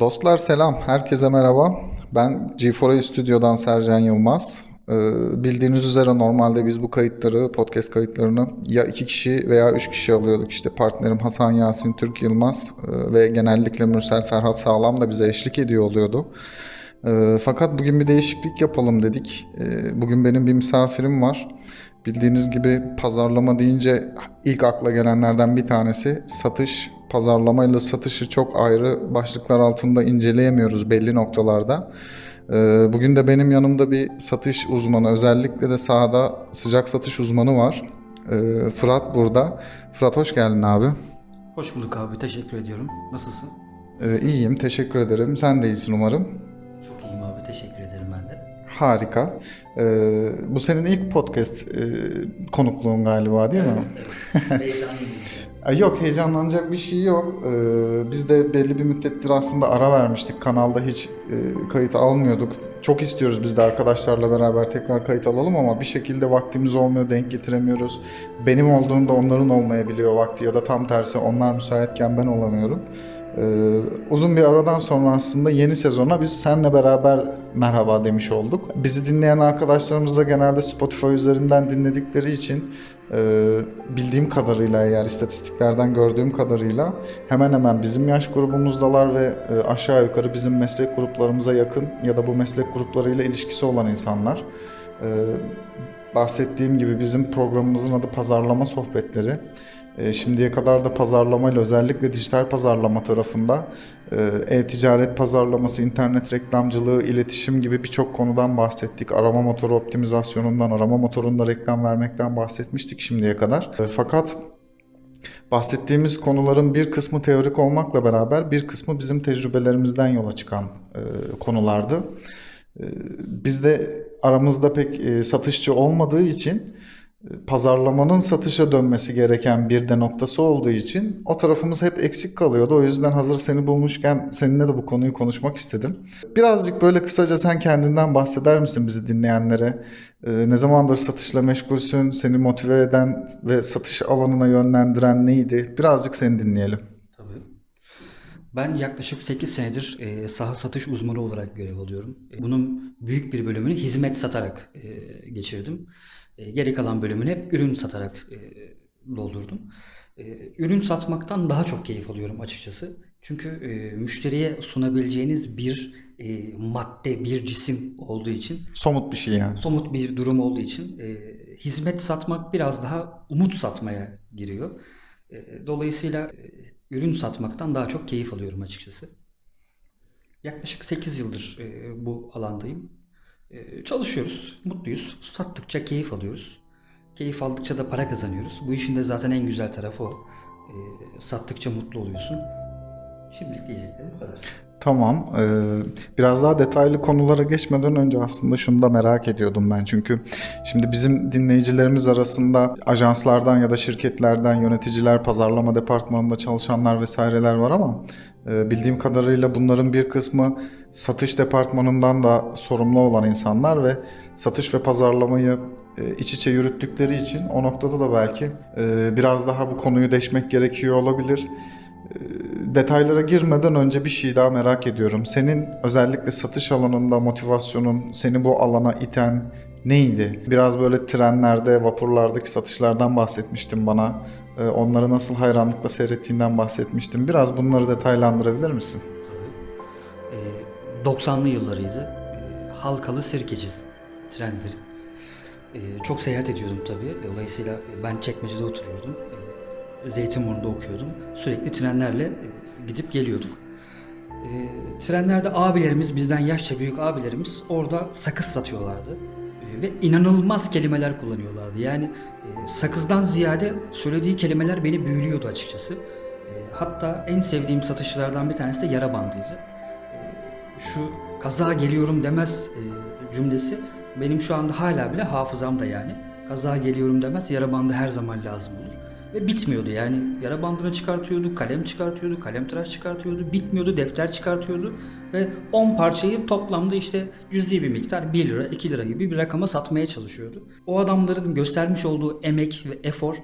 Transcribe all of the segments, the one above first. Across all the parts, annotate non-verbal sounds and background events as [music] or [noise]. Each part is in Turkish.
Dostlar selam, herkese merhaba. Ben G4A Stüdyo'dan Sercan Yılmaz. Ee, bildiğiniz üzere normalde biz bu kayıtları, podcast kayıtlarını ya iki kişi veya üç kişi alıyorduk. İşte partnerim Hasan Yasin Türk Yılmaz e, ve genellikle Mürsel Ferhat Sağlam da bize eşlik ediyor oluyordu. Ee, fakat bugün bir değişiklik yapalım dedik. Ee, bugün benim bir misafirim var. Bildiğiniz gibi pazarlama deyince ilk akla gelenlerden bir tanesi satış. Pazarlama ile satışı çok ayrı başlıklar altında inceleyemiyoruz belli noktalarda. Ee, Bugün de benim yanımda bir satış uzmanı, özellikle de sahada sıcak satış uzmanı var. Ee, Fırat burada. Fırat hoş geldin abi. Hoş bulduk abi, teşekkür ediyorum. Nasılsın? Ee, İyiyim, teşekkür ederim. Sen de iyisin umarım. Çok iyiyim abi, teşekkür ederim ben de. Harika. Ee, bu senin ilk podcast e, konukluğun galiba değil mi? Heyecanlıyım. [laughs] Ay Yok heyecanlanacak bir şey yok. Ee, biz de belli bir müddettir aslında ara vermiştik. Kanalda hiç e, kayıt almıyorduk. Çok istiyoruz biz de arkadaşlarla beraber tekrar kayıt alalım ama bir şekilde vaktimiz olmuyor, denk getiremiyoruz. Benim olduğunda onların olmayabiliyor vakti ya da tam tersi onlar müsaitken ben olamıyorum. Uzun bir aradan sonra aslında yeni sezona biz seninle beraber merhaba demiş olduk. Bizi dinleyen arkadaşlarımız da genelde Spotify üzerinden dinledikleri için e, bildiğim kadarıyla eğer istatistiklerden gördüğüm kadarıyla hemen hemen bizim yaş grubumuzdalar ve e, aşağı yukarı bizim meslek gruplarımıza yakın ya da bu meslek gruplarıyla ilişkisi olan insanlar. E, bahsettiğim gibi bizim programımızın adı Pazarlama Sohbetleri. E, Şimdiye kadar da pazarlamayla özellikle dijital pazarlama tarafında e, e-ticaret pazarlaması, internet reklamcılığı, iletişim gibi birçok konudan bahsettik. Arama motoru optimizasyonundan, arama motorunda reklam vermekten bahsetmiştik şimdiye kadar. E, Fakat bahsettiğimiz konuların bir kısmı teorik olmakla beraber bir kısmı bizim tecrübelerimizden yola çıkan konulardı. E, Biz de aramızda pek satışçı olmadığı için pazarlamanın satışa dönmesi gereken bir de noktası olduğu için o tarafımız hep eksik kalıyordu. O yüzden hazır seni bulmuşken seninle de bu konuyu konuşmak istedim. Birazcık böyle kısaca sen kendinden bahseder misin bizi dinleyenlere? Ee, ne zamandır satışla meşgulsün? Seni motive eden ve satış alanına yönlendiren neydi? Birazcık seni dinleyelim. Tabii. Ben yaklaşık 8 senedir e, saha satış uzmanı olarak görev alıyorum. E, Bunun büyük bir bölümünü hizmet satarak e, geçirdim. E, geri kalan bölümünü hep ürün satarak e, doldurdum. E, ürün satmaktan daha çok keyif alıyorum açıkçası. Çünkü e, müşteriye sunabileceğiniz bir e, madde, bir cisim olduğu için Somut bir şey yani. somut bir durum olduğu için e, hizmet satmak biraz daha umut satmaya giriyor. E, dolayısıyla e, ürün satmaktan daha çok keyif alıyorum açıkçası. Yaklaşık 8 yıldır e, bu alandayım. E, çalışıyoruz, mutluyuz. Sattıkça keyif alıyoruz. Keyif aldıkça da para kazanıyoruz. Bu işin de zaten en güzel tarafı o. E, sattıkça mutlu oluyorsun. Şimdilik diyeceklerim bu kadar. Tamam. Ee, biraz daha detaylı konulara geçmeden önce aslında şunu da merak ediyordum ben. Çünkü şimdi bizim dinleyicilerimiz arasında ajanslardan ya da şirketlerden yöneticiler, pazarlama departmanında çalışanlar vesaireler var ama e, bildiğim kadarıyla bunların bir kısmı satış departmanından da sorumlu olan insanlar ve satış ve pazarlamayı e, iç içe yürüttükleri için o noktada da belki e, biraz daha bu konuyu deşmek gerekiyor olabilir detaylara girmeden önce bir şey daha merak ediyorum. Senin özellikle satış alanında motivasyonun seni bu alana iten neydi? Biraz böyle trenlerde, vapurlardaki satışlardan bahsetmiştin bana. Ee, Onları nasıl hayranlıkla seyrettiğinden bahsetmiştin. Biraz bunları detaylandırabilir misin? Tabii. E, 90'lı yıllarıydı. E, halkalı sirkeci trenleri. Çok seyahat ediyordum tabii. Dolayısıyla ben Çekmece'de oturuyordum. Zeytinburnu'da okuyordum. Sürekli trenlerle gidip geliyorduk. E, trenlerde abilerimiz, bizden yaşça büyük abilerimiz orada sakız satıyorlardı. E, ve inanılmaz kelimeler kullanıyorlardı. Yani e, sakızdan ziyade söylediği kelimeler beni büyülüyordu açıkçası. E, hatta en sevdiğim satışçılardan bir tanesi de yara bandıydı. E, şu kaza geliyorum demez e, cümlesi benim şu anda hala bile hafızamda yani. Kaza geliyorum demez yara bandı her zaman lazım olur. Ve bitmiyordu yani yara bandını çıkartıyordu, kalem çıkartıyordu, kalem tıraş çıkartıyordu, bitmiyordu, defter çıkartıyordu. Ve 10 parçayı toplamda işte cüzi bir miktar 1 lira, 2 lira gibi bir rakama satmaya çalışıyordu. O adamların göstermiş olduğu emek ve efor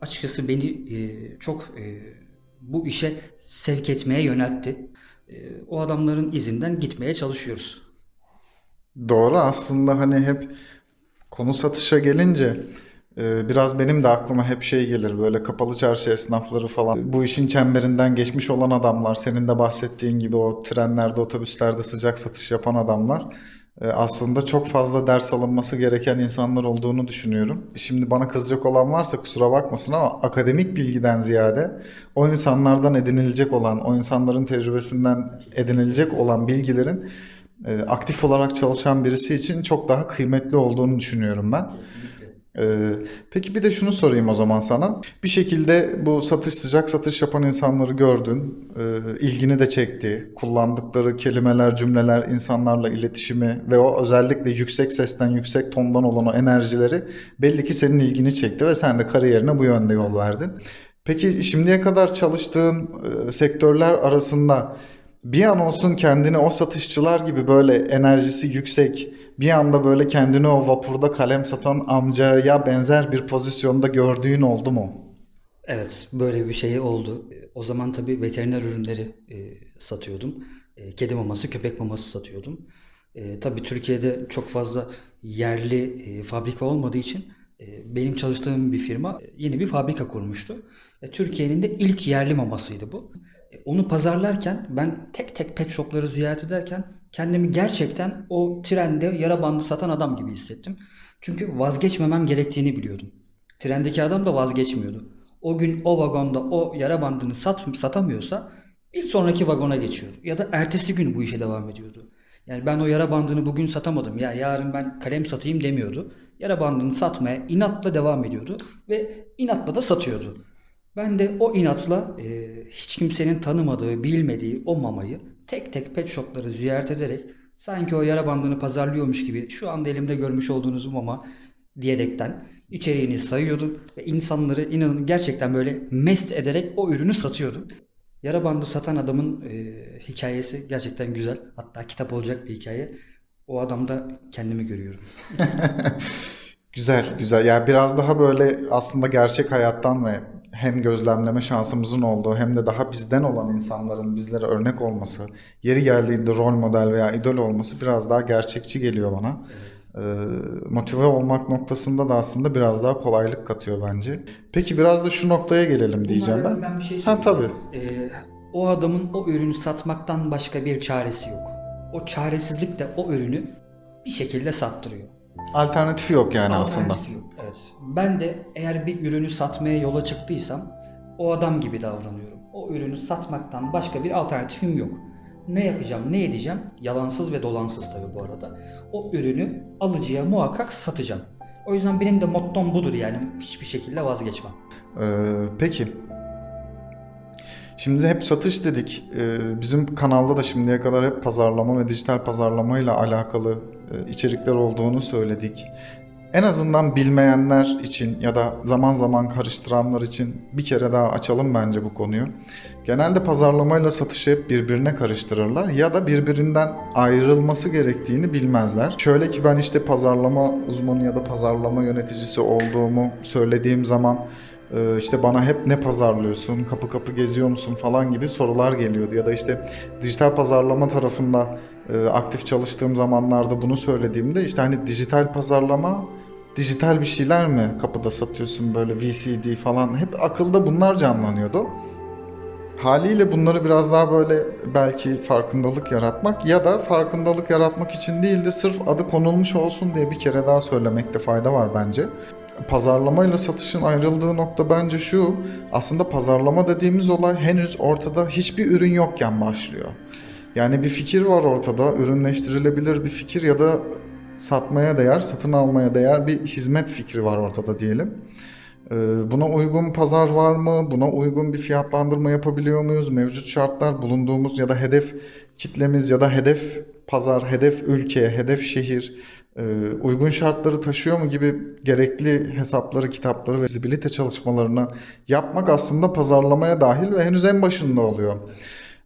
açıkçası beni e, çok e, bu işe sevk etmeye yöneltti. e, o adamların izinden gitmeye çalışıyoruz. Doğru aslında hani hep konu satışa gelince biraz benim de aklıma hep şey gelir böyle kapalı çarşı esnafları falan. Bu işin çemberinden geçmiş olan adamlar senin de bahsettiğin gibi o trenlerde otobüslerde sıcak satış yapan adamlar e, aslında çok fazla ders alınması gereken insanlar olduğunu düşünüyorum. Şimdi bana kızacak olan varsa kusura bakmasın ama akademik bilgiden ziyade o insanlardan edinilecek olan, o insanların tecrübesinden edinilecek olan bilgilerin e, aktif olarak çalışan birisi için çok daha kıymetli olduğunu düşünüyorum ben. Ee, peki bir de şunu sorayım o zaman sana. Bir şekilde bu satış sıcak satış yapan insanları gördün, e, ilgini de çekti. Kullandıkları kelimeler, cümleler, insanlarla iletişimi ve o özellikle yüksek sesten, yüksek tondan olan o enerjileri belli ki senin ilgini çekti ve sen de kariyerine bu yönde yol verdin. Peki şimdiye kadar çalıştığın e, sektörler arasında bir an olsun kendini o satışçılar gibi böyle enerjisi yüksek, bir anda böyle kendini o vapurda kalem satan amcaya benzer bir pozisyonda gördüğün oldu mu? Evet, böyle bir şey oldu. O zaman tabii veteriner ürünleri e, satıyordum. E, kedi maması, köpek maması satıyordum. E, tabii Türkiye'de çok fazla yerli e, fabrika olmadığı için e, benim çalıştığım bir firma e, yeni bir fabrika kurmuştu. E, Türkiye'nin de ilk yerli mamasıydı bu. E, onu pazarlarken ben tek tek pet shopları ziyaret ederken kendimi gerçekten o trende yara bandı satan adam gibi hissettim. Çünkü vazgeçmemem gerektiğini biliyordum. Trendeki adam da vazgeçmiyordu. O gün o vagonda o yara bandını sat, satamıyorsa bir sonraki vagona geçiyordu. Ya da ertesi gün bu işe devam ediyordu. Yani ben o yara bandını bugün satamadım ya yarın ben kalem satayım demiyordu. Yara bandını satmaya inatla devam ediyordu ve inatla da satıyordu. Ben de o inatla e, hiç kimsenin tanımadığı, bilmediği o mamayı tek tek pet shopları ziyaret ederek sanki o yara bandını pazarlıyormuş gibi şu anda elimde görmüş olduğunuz mama diyerekten içeriğini sayıyordum ve insanları inanın gerçekten böyle mest ederek o ürünü satıyordum. Yara bandı satan adamın e, hikayesi gerçekten güzel. Hatta kitap olacak bir hikaye. O adamda kendimi görüyorum. [laughs] Güzel, güzel. Yani biraz daha böyle aslında gerçek hayattan ve hem gözlemleme şansımızın olduğu hem de daha bizden olan insanların bizlere örnek olması, yeri geldiğinde rol model veya idol olması biraz daha gerçekçi geliyor bana. Ee, motive olmak noktasında da aslında biraz daha kolaylık katıyor bence. Peki biraz da şu noktaya gelelim diyeceğim Bunlardan ben. bir şey Ha tabii. Ee, o adamın o ürünü satmaktan başka bir çaresi yok. O çaresizlik de o ürünü bir şekilde sattırıyor. Alternatifi yok yani aslında. Alternatifi yok. Evet. Ben de eğer bir ürünü satmaya yola çıktıysam o adam gibi davranıyorum. O ürünü satmaktan başka bir alternatifim yok. Ne yapacağım, ne edeceğim? Yalansız ve dolansız tabii bu arada. O ürünü alıcıya muhakkak satacağım. O yüzden benim de mottom budur yani hiçbir şekilde vazgeçmem. Ee, peki. Şimdi hep satış dedik. Ee, bizim kanalda da şimdiye kadar hep pazarlama ve dijital pazarlama ile alakalı içerikler olduğunu söyledik. En azından bilmeyenler için ya da zaman zaman karıştıranlar için bir kere daha açalım bence bu konuyu. Genelde pazarlamayla satışı hep birbirine karıştırırlar ya da birbirinden ayrılması gerektiğini bilmezler. Şöyle ki ben işte pazarlama uzmanı ya da pazarlama yöneticisi olduğumu söylediğim zaman e, işte bana hep ne pazarlıyorsun, kapı kapı geziyor musun falan gibi sorular geliyordu. Ya da işte dijital pazarlama tarafında e, aktif çalıştığım zamanlarda bunu söylediğimde işte hani dijital pazarlama dijital bir şeyler mi kapıda satıyorsun böyle VCD falan hep akılda bunlar canlanıyordu. Haliyle bunları biraz daha böyle belki farkındalık yaratmak ya da farkındalık yaratmak için değil de sırf adı konulmuş olsun diye bir kere daha söylemekte fayda var bence. Pazarlamayla satışın ayrıldığı nokta bence şu. Aslında pazarlama dediğimiz olay henüz ortada hiçbir ürün yokken başlıyor. Yani bir fikir var ortada, ürünleştirilebilir bir fikir ya da satmaya değer, satın almaya değer bir hizmet fikri var ortada diyelim. Ee, Buna uygun pazar var mı? Buna uygun bir fiyatlandırma yapabiliyor muyuz? Mevcut şartlar, bulunduğumuz ya da hedef kitlemiz ya da hedef pazar, hedef ülke, hedef şehir uygun şartları taşıyor mu gibi gerekli hesapları, kitapları ve vizibilite çalışmalarını yapmak aslında pazarlamaya dahil ve henüz en başında oluyor.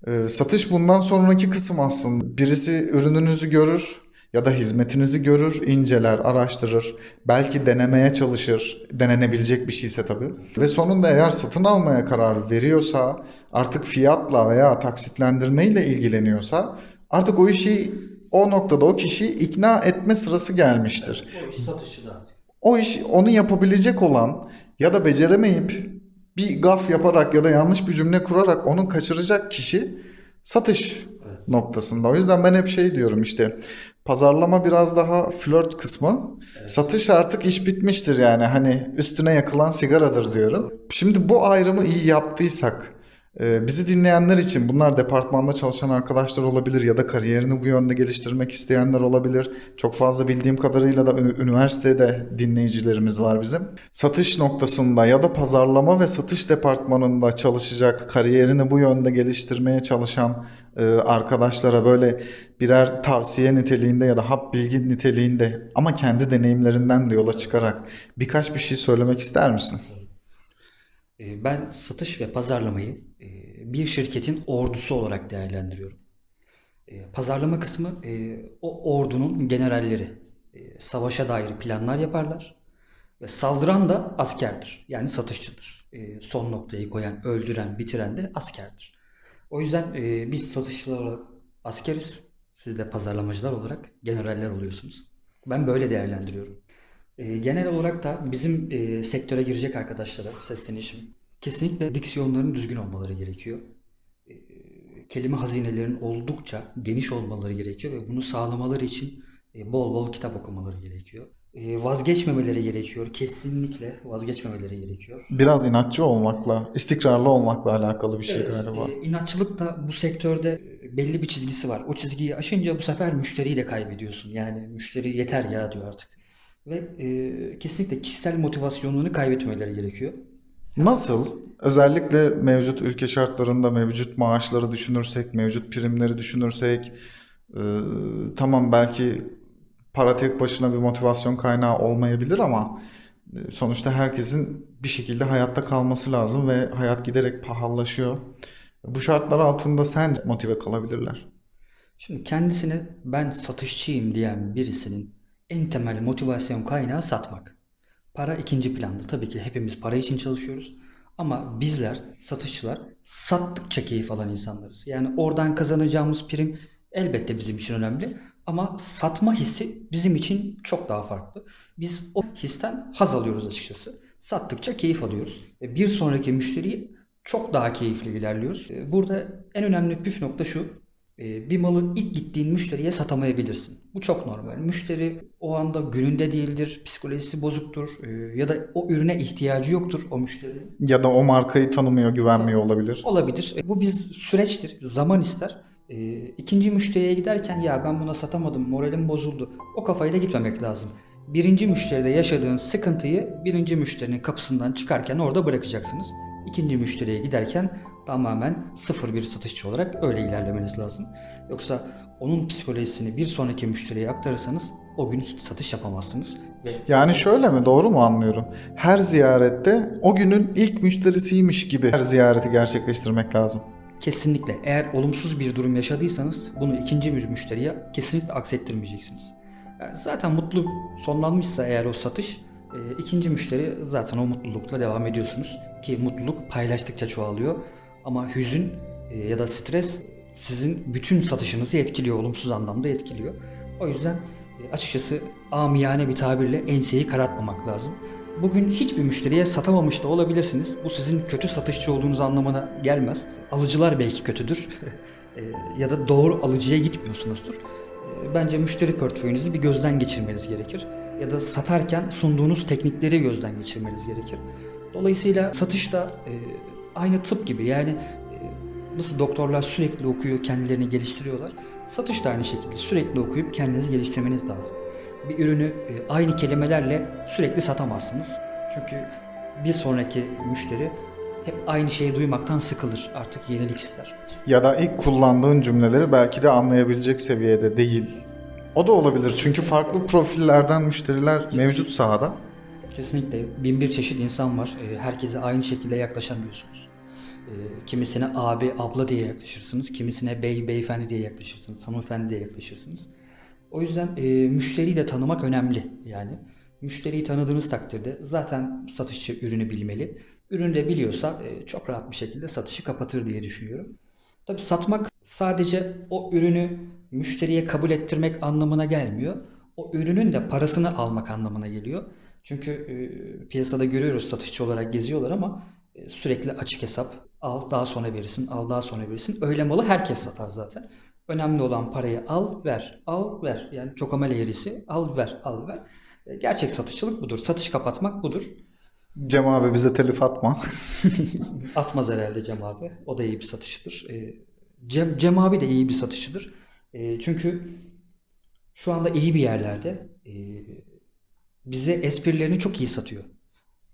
Ee, Satış bundan sonraki kısım aslında. Birisi ürününüzü görür, ya da hizmetinizi görür, inceler, araştırır, belki denemeye çalışır, denenebilecek bir şeyse tabii. Ve sonunda eğer satın almaya karar veriyorsa, artık fiyatla veya taksitlendirmeyle ilgileniyorsa, artık o işi o noktada o kişiyi ikna etme sırası gelmiştir. O iş satışçı da artık. O iş onu yapabilecek olan ya da beceremeyip bir gaf yaparak ya da yanlış bir cümle kurarak onu kaçıracak kişi satış Evet. noktasında. O yüzden ben hep şey diyorum işte pazarlama biraz daha flört kısmı. Satış artık iş bitmiştir yani hani üstüne yakılan sigaradır diyorum. Şimdi bu ayrımı iyi yaptıysak bizi dinleyenler için bunlar departmanda çalışan arkadaşlar olabilir ya da kariyerini bu yönde geliştirmek isteyenler olabilir. Çok fazla bildiğim kadarıyla da üniversitede dinleyicilerimiz var bizim. Satış noktasında ya da pazarlama ve satış departmanında çalışacak, kariyerini bu yönde geliştirmeye çalışan e, arkadaşlara böyle birer tavsiye niteliğinde ya da hap bilgi niteliğinde ama kendi deneyimlerinden de yola çıkarak birkaç bir şey söylemek ister misin? Ee, Ben satış ve pazarlamayı e, bir şirketin ordusu olarak değerlendiriyorum. E, Pazarlama kısmı e, o ordunun generalleri. Savaşa dair planlar yaparlar. Ve saldıran da askerdir. Yani satışçıdır. Son noktayı koyan, öldüren, bitiren de askerdir. O yüzden biz satışçılar olarak askeriz. Siz de pazarlamacılar olarak generaller oluyorsunuz. Ben böyle değerlendiriyorum. E, genel olarak da bizim e, sektöre girecek arkadaşlara seslenişim. Kesinlikle diksiyonların düzgün olmaları gerekiyor. E, kelime hazinelerinin oldukça geniş olmaları gerekiyor ve bunu sağlamaları için e, bol bol kitap okumaları gerekiyor. E, vazgeçmemeleri gerekiyor. Kesinlikle vazgeçmemeleri gerekiyor. Biraz inatçı olmakla, istikrarlı olmakla alakalı bir şey Evet, galiba. e, inatçılık da bu sektörde e, belli bir çizgisi var. O çizgiyi aşınca bu sefer müşteriyi de kaybediyorsun. Yani müşteri yeter ya diyor artık. Ve e, kesinlikle kişisel motivasyonunu kaybetmeleri gerekiyor. Nasıl? Özellikle mevcut ülke şartlarında mevcut maaşları düşünürsek, mevcut primleri düşünürsek, e, tamam belki para tek başına bir motivasyon kaynağı olmayabilir ama e, sonuçta herkesin bir şekilde hayatta kalması lazım ve hayat giderek pahalılaşıyor. Bu şartlar altında sence motive kalabilirler? Şimdi kendisine ben satışçıyım diyen birisinin en temel motivasyon kaynağı satmak. Para ikinci planda. Tabii ki hepimiz para için çalışıyoruz. Ama bizler, satışçılar sattıkça keyif alan insanlarız. Yani oradan kazanacağımız prim elbette bizim için önemli. Ama satma hissi bizim için çok daha farklı. Biz o histen haz alıyoruz açıkçası. Sattıkça keyif alıyoruz. Bir sonraki müşteriyi çok daha keyifli ilerliyoruz. Ee, Burada en önemli püf nokta şu. Ee, Bir malı ilk gittiğin müşteriye satamayabilirsin. Bu çok normal. Müşteri o anda gününde değildir, psikolojisi bozuktur ee, ya da o ürüne ihtiyacı yoktur o müşterinin. Ya da o markayı tanımıyor, güvenmiyor olabilir. Olabilir. E, Bu bir süreçtir. Zaman ister. E, ikinci müşteriye giderken ya ben buna satamadım, moralim bozuldu. O kafayla gitmemek lazım. Birinci müşteride yaşadığın sıkıntıyı birinci müşterinin kapısından çıkarken orada bırakacaksınız. İkinci müşteriye giderken tamamen sıfır bir satışçı olarak öyle ilerlemeniz lazım. Yoksa onun psikolojisini bir sonraki müşteriye aktarırsanız o gün hiç satış yapamazsınız. Ve Yani şöyle mi doğru mu anlıyorum? Her ziyarette o günün ilk müşterisiymiş gibi her ziyareti gerçekleştirmek lazım. Kesinlikle. Eğer olumsuz bir durum yaşadıysanız bunu ikinci bir müşteriye kesinlikle aksettirmeyeceksiniz. Yani zaten mutlu sonlanmışsa eğer o satış e, ikinci müşteri zaten o mutlulukla devam ediyorsunuz. Ki mutluluk paylaştıkça çoğalıyor. Ama hüzün e, ya da stres sizin bütün satışınızı etkiliyor. Olumsuz anlamda etkiliyor. O yüzden e, açıkçası amiyane bir tabirle enseyi karartmamak lazım. Bugün hiçbir müşteriye satamamış da olabilirsiniz. Bu sizin kötü satışçı olduğunuz anlamına gelmez. Alıcılar belki kötüdür. [laughs] E, ya da doğru alıcıya gitmiyorsunuzdur. Bence müşteri portföyünüzü bir gözden geçirmeniz gerekir. Ya da satarken sunduğunuz teknikleri gözden geçirmeniz gerekir. Dolayısıyla satışta aynı tıp gibi yani e, nasıl doktorlar sürekli okuyor, kendilerini geliştiriyorlar. Satış da aynı şekilde sürekli okuyup kendinizi geliştirmeniz lazım. Bir ürünü e, aynı kelimelerle sürekli satamazsınız. Çünkü bir sonraki müşteri hep aynı şeyi duymaktan sıkılır. Artık yenilik ister. Ya da ilk kullandığın cümleleri belki de anlayabilecek seviyede değil. O da olabilir çünkü farklı profillerden müşteriler mevcut sahada. Kesinlikle bin bir çeşit insan var. E, Herkese aynı şekilde yaklaşamıyorsunuz. E, Kimisine abi, abla diye yaklaşırsınız. Kimisine bey, beyefendi diye yaklaşırsınız. Hanımefendi diye yaklaşırsınız. O yüzden e, müşteriyi de tanımak önemli yani. Müşteriyi tanıdığınız takdirde zaten satışçı ürünü bilmeli. Ürünü de biliyorsa e, çok rahat bir şekilde satışı kapatır diye düşünüyorum. Tabii satmak sadece o ürünü müşteriye kabul ettirmek anlamına gelmiyor. O ürünün de parasını almak anlamına geliyor. Çünkü e, piyasada görüyoruz satışçı olarak geziyorlar ama e, sürekli açık hesap al daha sonra verirsin al daha sonra verirsin. Öyle malı herkes satar zaten. Önemli olan parayı al ver al ver yani çok amele yerisi al ver al ver. E, Gerçek satışçılık budur. Satış kapatmak budur. Cem abi bize telif atma. [laughs] Atmaz herhalde Cem abi. O da iyi bir satışçıdır. Ee, Cem, Cem abi de iyi bir satışçıdır. Ee, çünkü şu anda iyi bir yerlerde. Ee, bize esprilerini çok iyi satıyor.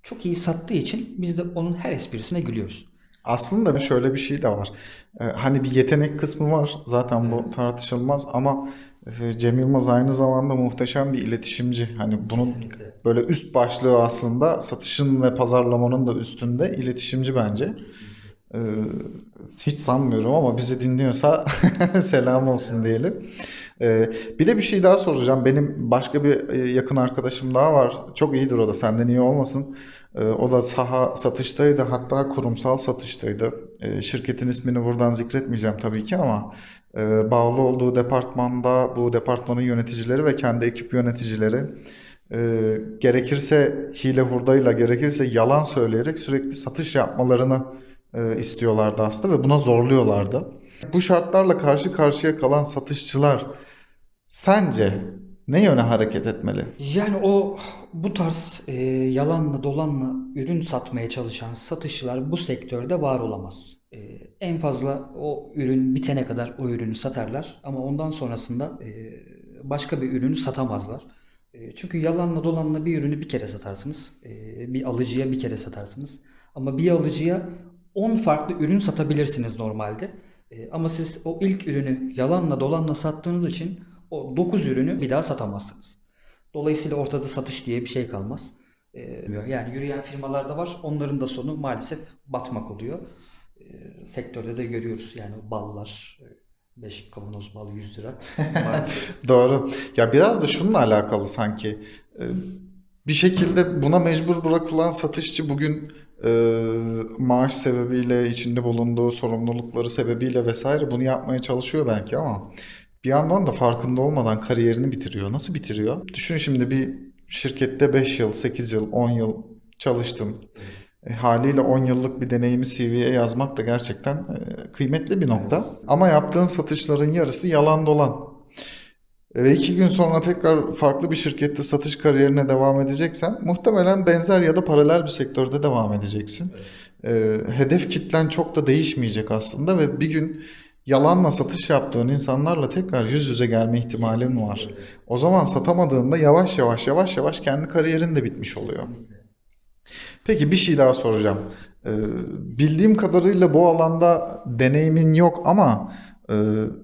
Çok iyi sattığı için biz de onun her esprisine gülüyoruz. Aslında bir şöyle bir şey de var. Ee, hani bir yetenek kısmı var. Zaten bu tartışılmaz ama e, Cem Yılmaz aynı zamanda muhteşem bir iletişimci. Hani bunun Kesinlikle. böyle üst başlığı aslında satışın ve pazarlamanın da üstünde iletişimci bence. Ee, hiç sanmıyorum ama bizi dinliyorsa [laughs] selam olsun diyelim. Ee, bir de bir şey daha soracağım. Benim başka bir e, yakın arkadaşım daha var. Çok iyidir o da senden iyi olmasın. Ee, o da saha satıştaydı hatta kurumsal satıştaydı. Ee, şirketin ismini buradan zikretmeyeceğim tabii ki ama e, bağlı olduğu departmanda bu departmanın yöneticileri ve kendi ekip yöneticileri e, gerekirse hile hurdayla gerekirse yalan söyleyerek sürekli satış yapmalarını e, istiyorlardı aslında ve buna zorluyorlardı. Bu şartlarla karşı karşıya kalan satışçılar sence ne yöne hareket etmeli? Yani o bu tarz e, yalanla dolanla ürün satmaya çalışan satışçılar bu sektörde var olamaz. E, en fazla o ürün bitene kadar o ürünü satarlar ama ondan sonrasında e, başka bir ürünü satamazlar. E, çünkü yalanla dolanla bir ürünü bir kere satarsınız. E, bir alıcıya bir kere satarsınız. Ama bir alıcıya 10 farklı ürün satabilirsiniz normalde. E, ama siz o ilk ürünü yalanla dolanla sattığınız için o 9 ürünü bir daha satamazsınız. Dolayısıyla ortada satış diye bir şey kalmaz. Ee, Yani yürüyen firmalar da var. Onların da sonu maalesef batmak oluyor. Ee, Sektörde de görüyoruz yani ballar 5 kavanoz bal 100 lira. [laughs] Doğru. Ya biraz da şununla alakalı sanki. Ee, Bir şekilde buna mecbur bırakılan satışçı bugün e, maaş sebebiyle, içinde bulunduğu sorumlulukları sebebiyle vesaire bunu yapmaya çalışıyor belki ama bir yandan da farkında olmadan kariyerini bitiriyor. Nasıl bitiriyor? Düşün şimdi bir şirkette 5 yıl, 8 yıl, 10 yıl çalıştım. E, haliyle 10 yıllık bir deneyimi CV'ye yazmak da gerçekten e, kıymetli bir nokta. Ama yaptığın satışların yarısı yalan dolan. Ve iki gün sonra tekrar farklı bir şirkette satış kariyerine devam edeceksen muhtemelen benzer ya da paralel bir sektörde devam edeceksin. Ee, hedef kitlen çok da değişmeyecek aslında ve bir gün yalanla satış yaptığın insanlarla tekrar yüz yüze gelme ihtimalin var. O zaman satamadığında yavaş yavaş yavaş yavaş kendi kariyerin de bitmiş oluyor. Peki bir şey daha soracağım. Ee, bildiğim kadarıyla bu alanda deneyimin yok ama e,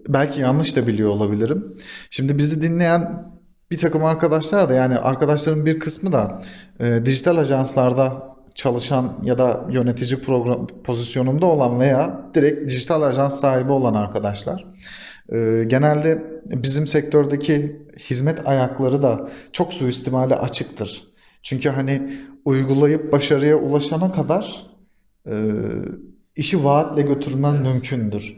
belki yanlış da biliyor olabilirim. Şimdi bizi dinleyen bir takım arkadaşlar da yani arkadaşların bir kısmı da e, dijital ajanslarda çalışan ya da yönetici program pozisyonunda olan veya direkt dijital ajans sahibi olan arkadaşlar. E, genelde bizim sektördeki hizmet ayakları da çok suistimale açıktır. Çünkü hani uygulayıp başarıya ulaşana kadar e, işi vaatle götürmen mümkündür.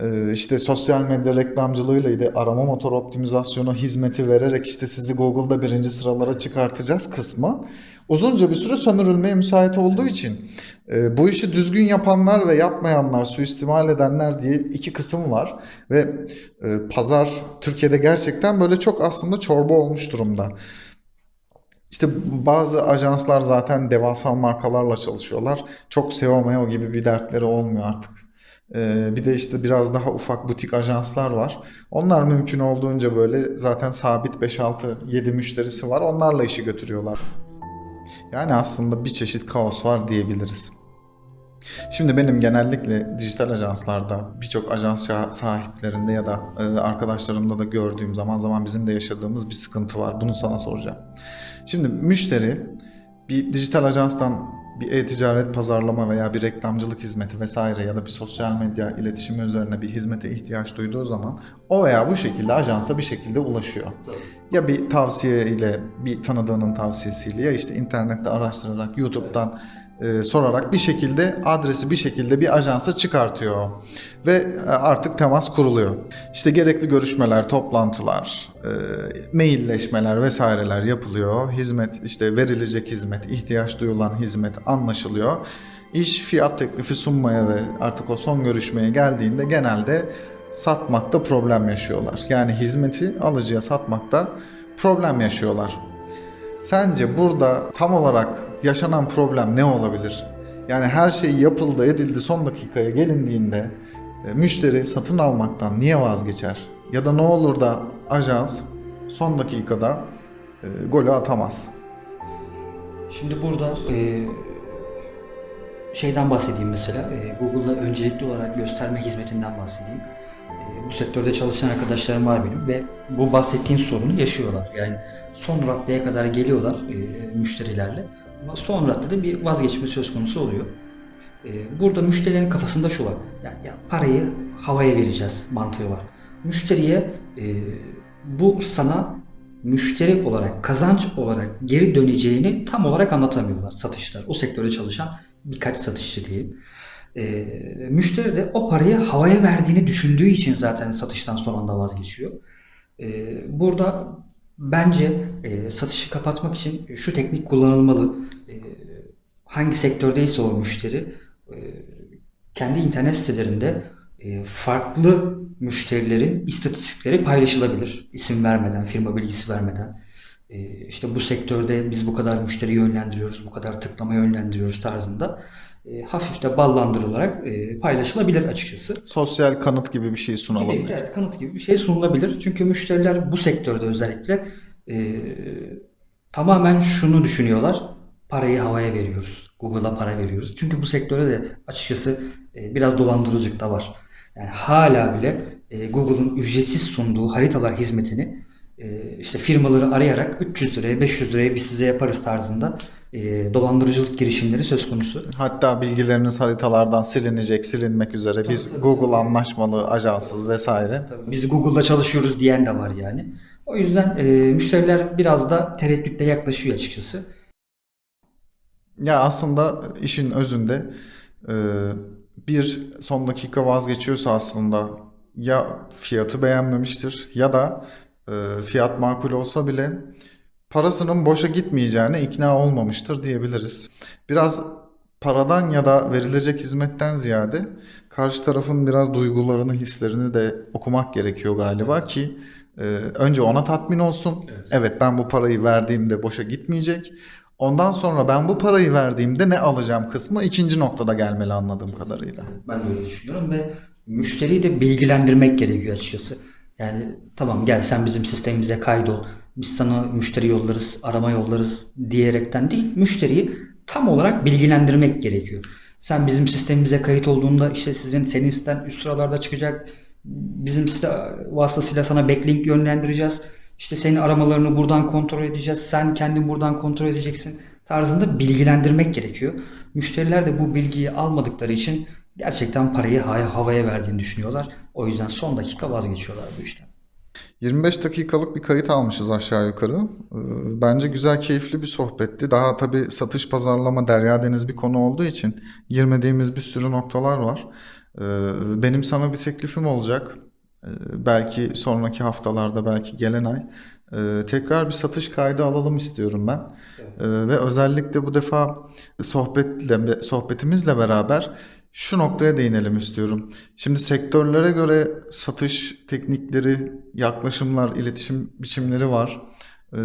E, işte sosyal medya reklamcılığıyla arama motor optimizasyonu hizmeti vererek işte sizi Google'da birinci sıralara çıkartacağız kısmı uzunca bir süre sömürülmeye müsait olduğu için e, bu işi düzgün yapanlar ve yapmayanlar, suistimal edenler diye iki kısım var ve e, pazar Türkiye'de gerçekten böyle çok aslında çorba olmuş durumda. İşte bazı ajanslar zaten devasa markalarla çalışıyorlar. Çok SEO meo gibi bir dertleri olmuyor artık. Ee, bir de işte biraz daha ufak butik ajanslar var. Onlar mümkün olduğunca böyle zaten sabit 5-6-7 müşterisi var. Onlarla işi götürüyorlar. Yani aslında bir çeşit kaos var diyebiliriz. Şimdi benim genellikle dijital ajanslarda birçok ajans sahiplerinde ya da e, arkadaşlarımda da gördüğüm zaman zaman bizim de yaşadığımız bir sıkıntı var. Bunu sana soracağım. Şimdi müşteri bir dijital ajanstan bir e-ticaret pazarlama veya bir reklamcılık hizmeti vesaire ya da bir sosyal medya iletişimi üzerine bir hizmete ihtiyaç duyduğu zaman o veya bu şekilde ajansa bir şekilde ulaşıyor. Ya bir tavsiye ile bir tanıdığının tavsiyesiyle ya işte internette araştırarak YouTube'dan e, sorarak bir şekilde adresi bir şekilde bir ajansa çıkartıyor ve e, artık temas kuruluyor. İşte gerekli görüşmeler, toplantılar, e, mailleşmeler vesaireler yapılıyor. Hizmet işte verilecek hizmet, ihtiyaç duyulan hizmet anlaşılıyor. İş fiyat teklifi sunmaya ve artık o son görüşmeye geldiğinde genelde satmakta problem yaşıyorlar. Yani hizmeti alıcıya satmakta problem yaşıyorlar. Sence burada tam olarak yaşanan problem ne olabilir? Yani her şey yapıldı, edildi, son dakikaya gelindiğinde e, müşteri satın almaktan niye vazgeçer? Ya da ne olur da ajans son dakikada e, golü atamaz? Şimdi burada e, şeyden bahsedeyim mesela. E, Google'da öncelikli olarak gösterme hizmetinden bahsedeyim. E, bu sektörde çalışan arkadaşlarım var benim ve bu bahsettiğin sorunu yaşıyorlar. Yani son raddeye kadar geliyorlar e, müşterilerle. Ama son raddede bir vazgeçme söz konusu oluyor. E, burada müşterilerin kafasında şu var. Ya, ya parayı havaya vereceğiz mantığı var. Müşteriye e, bu sana müşteri olarak, kazanç olarak geri döneceğini tam olarak anlatamıyorlar satışlar. O sektörde çalışan birkaç satışçı diyeyim. E, müşteri de o parayı havaya verdiğini düşündüğü için zaten satıştan son anda vazgeçiyor. E, burada bence e, satışı kapatmak için şu teknik kullanılmalı. E, hangi sektördeyse o müşteri e, kendi internet sitelerinde e, farklı müşterilerin istatistikleri paylaşılabilir. İsim vermeden, firma bilgisi vermeden. E, işte bu sektörde biz bu kadar müşteri yönlendiriyoruz, bu kadar tıklama yönlendiriyoruz tarzında e, hafif de ballandırılarak e, paylaşılabilir açıkçası. Sosyal kanıt gibi bir şey. Gibi, diye. evet, kanıt gibi bir şey sunulabilir. Çünkü müşteriler bu sektörde özellikle e, tamamen şunu düşünüyorlar. Parayı havaya veriyoruz. Google'a para veriyoruz. Çünkü bu sektörde de açıkçası e, biraz dolandırıcılık da var. Yani hala bile e, Google'un ücretsiz sunduğu haritalar hizmetini e, işte firmaları arayarak 300 liraya 500 liraya biz size yaparız tarzında e, dolandırıcılık girişimleri söz konusu. Hatta bilgileriniz haritalardan silinecek, silinmek üzere. Biz tabii. Google anlaşmalı, ajansız vesaire. Tabii Biz Google'da çalışıyoruz diyen de var yani. O yüzden e, müşteriler biraz da tereddütle yaklaşıyor açıkçası. Ya aslında işin özünde e, bir son dakika vazgeçiyorsa aslında ya fiyatı beğenmemiştir ya da e, fiyat makul olsa bile parasının boşa gitmeyeceğine ikna olmamıştır diyebiliriz. Biraz paradan ya da verilecek hizmetten ziyade karşı tarafın biraz duygularını, hislerini de okumak gerekiyor galiba ki e, önce ona tatmin olsun. Evet ben bu parayı verdiğimde boşa gitmeyecek. Ondan sonra ben bu parayı verdiğimde ne alacağım kısmı ikinci noktada gelmeli anladığım kadarıyla. Ben de öyle düşünüyorum ve müşteriyi de bilgilendirmek gerekiyor açıkçası. Yani tamam gel sen bizim sistemimize kaydol. Biz sana müşteri yollarız, arama yollarız diyerekten değil, müşteriyi tam olarak bilgilendirmek gerekiyor. Sen bizim sistemimize kayıt olduğunda işte sizin senin siten üst sıralarda çıkacak. Bizim site vasıtasıyla sana backlink yönlendireceğiz. İşte senin aramalarını buradan kontrol edeceğiz. Sen kendin buradan kontrol edeceksin tarzında bilgilendirmek gerekiyor. Müşteriler de bu bilgiyi almadıkları için gerçekten parayı havaya, verdiğini düşünüyorlar. O yüzden son dakika vazgeçiyorlar bu işten. 25 dakikalık bir kayıt almışız aşağı yukarı. Ee, Bence güzel, keyifli bir sohbetti. Daha tabii satış, pazarlama, derya deniz bir konu olduğu için girmediğimiz bir sürü noktalar var. Ee, Benim sana bir teklifim olacak. Ee, Belki sonraki haftalarda, belki gelen ay. Tekrar bir satış kaydı alalım istiyorum ben. Ee, Ve özellikle bu defa sohbetle, sohbetimizle beraber şu noktaya değinelim istiyorum. Şimdi sektörlere göre satış teknikleri, yaklaşımlar, iletişim biçimleri var. Ee,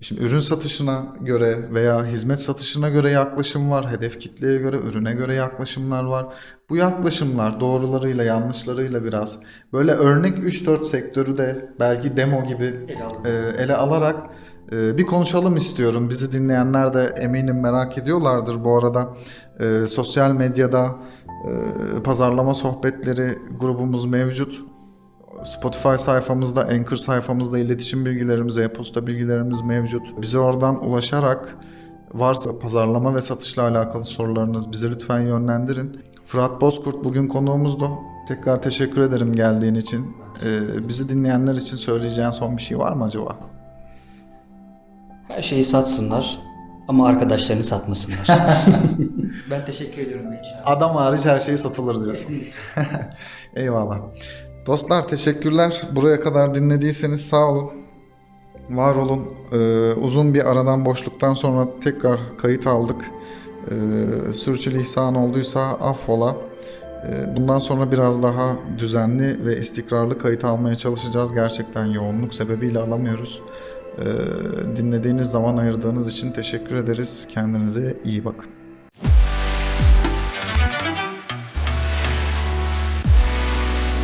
Şimdi ürün satışına göre veya hizmet satışına göre yaklaşım var. Hedef kitleye göre, ürüne göre yaklaşımlar var. Bu yaklaşımlar doğrularıyla, yanlışlarıyla biraz böyle örnek 3-4 sektörü de belki demo gibi Ele e, ele alarak e, bir konuşalım istiyorum. Bizi dinleyenler de eminim merak ediyorlardır bu arada. E, sosyal medyada e, pazarlama sohbetleri grubumuz mevcut. Spotify sayfamızda, Anchor sayfamızda iletişim bilgilerimiz, e-posta bilgilerimiz mevcut. Bize oradan ulaşarak Varsa pazarlama ve satışla alakalı sorularınız bizi lütfen yönlendirin. Fırat Bozkurt bugün konuğumuzdu. Tekrar teşekkür ederim geldiğin için. Ee, bizi dinleyenler için söyleyeceğin son bir şey var mı acaba? Her şeyi satsınlar ama arkadaşlarını satmasınlar. [laughs] ben teşekkür ediyorum gençler. Adam hariç her şey satılır diyorsun. [laughs] Eyvallah. Dostlar teşekkürler. Buraya kadar dinlediyseniz sağ olun. Var olun. Ee, uzun bir aradan boşluktan sonra tekrar kayıt aldık. Ee, sürçülisan olduysa affola. Ee, bundan sonra biraz daha düzenli ve istikrarlı kayıt almaya çalışacağız. Gerçekten yoğunluk sebebiyle alamıyoruz. Ee, dinlediğiniz zaman ayırdığınız için teşekkür ederiz. Kendinize iyi bakın.